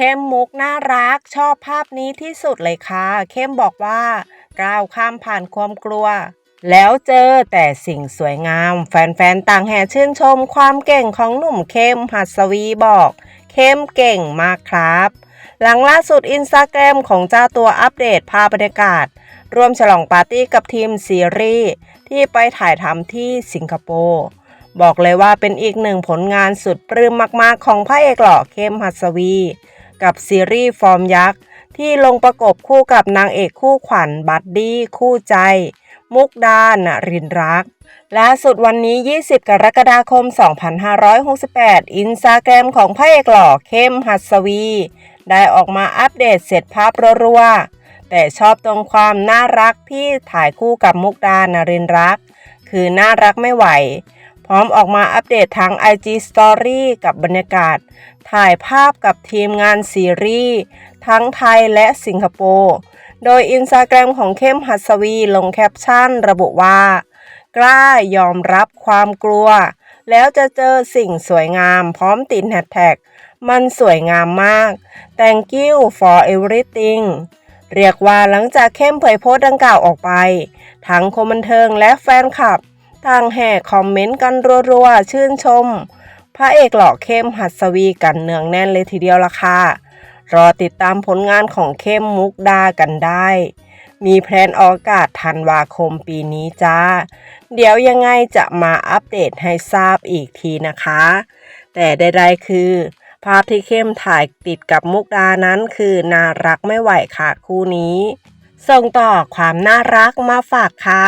เข้มมุกน่ารักชอบภาพนี้ที่สุดเลยค่ะ เข้มบอกว่าก้าวข้ามผ่านความกลัว แล้วเจอแต่สิ่งสวยงาม แฟนๆ ต่างแห่ชื่นชมความเก่งของหนุ่มเข้มหัสวีบอก เข้มเก่งมากครับ หลังล่าสุดอินสตาแกรมของเจ้าตัวอัปเดตภาพบรรยากาศ ร่วมฉลองปาร์ตี้กับทีมซีรีส์ที่ไปถ่ายทำที่สิงคโปร์บอกเลยว่าเป็นอีกหนึ่งผลงานสุดปลื้มมาก ๆ ของพระเอกหล่อเข้มหัสวี กับซีรีส์ฟอร์มยักษ์ ที่ลงประกบคู่กับนางเอกคู่ขวัญบัดดี้คู่ใจ มุกดานรินรักล่าสุดวันนี้ 20 กรกฎาคม 2568 อินสตาแกรมของพระเอกหล่อเข้มหัสวี ได้ออกมาอัปเดตเสร็จภาพรัวๆแต่ชอบตรงความน่ารักที่ถ่ายคู่กับมุกดานรินรัก คือน่ารักไม่ไหว พร้อมออกมาอัปเดตทาง IG Story กับบรรยากาศ ถ่ายภาพกับทีมงานซีรีส์ทั้งไทยและสิงคโปร์ โดยอินสตาแกรมของเข้มหัสวีลงแคปชั่นระบุว่า กล้ายอมรับความกลัว แล้วจะเจอสิ่งสวยงามพร้อมติดแฮชแท็กมันสวยงามมาก thank you for everything เรียกว่าหลังจากเข้มเผยโพสต์ดังกล่าวออกไป ทั้งคนบันเทิงและแฟนคลับ ต่างแห่คอมเมนต์กันรัวๆ ชื่นชม พระเอกหล่อเข้มหัสวีกันเนืองแน่นเลยทีเดียวละค่ะ รอติดตามผลงานของเข้มมุกดากันได้ มีแพลนออกากาศธันวาคมปีนี้จ้า เดี๋ยวยังไงจะมาอัปเดตให้ทราบอีกทีนะคะ แต่ใดๆคือ ภาพที่เข้มถ่ายติดกับมุกดานั้นคือน่ารักไม่ไหวค่ะคู่นี้ ส่งต่อความน่ารักมาฝากค่ะ